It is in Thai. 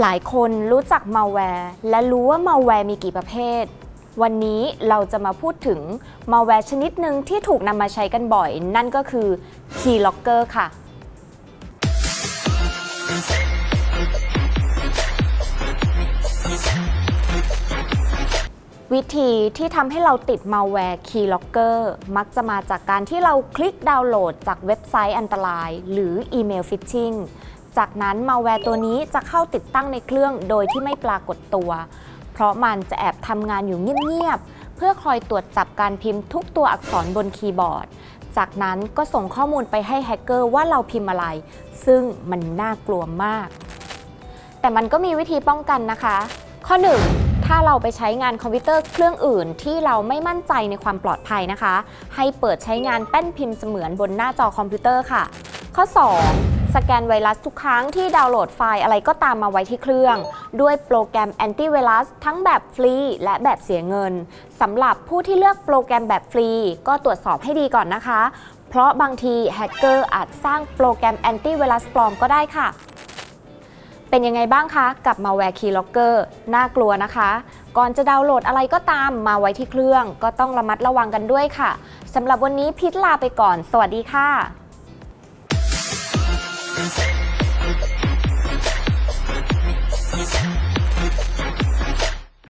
หลายคนรู้จักมาแวร์และรู้ว่ามาแวร์มีกี่ประเภท วันนี้เราจะมาพูดถึงมาแวร์ชนิดหนึ่งที่ถูกนำมาใช้กันบ่อย นั่นก็คือ Keylogger ค่ะ วิธีที่ทำให้เราติด malware keylogger มักจะมาจากการที่เราคลิกดาวน์โหลดจากเว็บไซต์อันตราย หรืออีเมลฟิชชิง จากนั้น malware ตัวนี้จะเข้าติดตั้งในเครื่องโดยที่ไม่ปรากฏตัว เพราะมันจะแอบทำงานอยู่เงียบๆ เพื่อคอยตรวจจับการพิมพ์ทุกตัวอักษรบนคีย์บอร์ด จากนั้นก็ส่งข้อมูลไปให้แฮกเกอร์ว่าเราพิมพ์อะไร ซึ่งมันน่ากลัวมาก แต่มันก็มีวิธีป้องกันนะคะ ข้อ 1ถ้าเราไปใช้งานคอมพิวเตอร์เครื่องอื่นที่เราไม่มั่นใจในความปลอดภัยนะคะ ให้เปิดใช้งานแป้นพิมพ์เสมือนบนหน้าจอคอมพิวเตอร์ค่ะ ข้อ 2 สแกนไวรัสทุกครั้งที่ดาวน์โหลดไฟล์อะไรก็ตามมาไว้ที่เครื่อง ด้วยโปรแกรมแอนตี้ไวรัสทั้งแบบฟรีและแบบเสียเงินสำหรับผู้ที่เลือกโปรแกรมแบบฟรี ก็ตรวจสอบให้ดีก่อนนะคะ เพราะบางทีแฮกเกอร์อาจสร้างโปรแกรมแอนตี้ไวรัสปลอมก็ได้ค่ะเป็นยังไงบ้างคะกับ malware keylogger น่ากลัวนะคะ ก่อนจะดาวน์โหลดอะไรก็ตามมาไว้ที่เครื่อง ก็ต้องระมัดระวังกันด้วยค่ะสำหรับวันนี้พิษลาไปก่อน สวัสดีค่ะ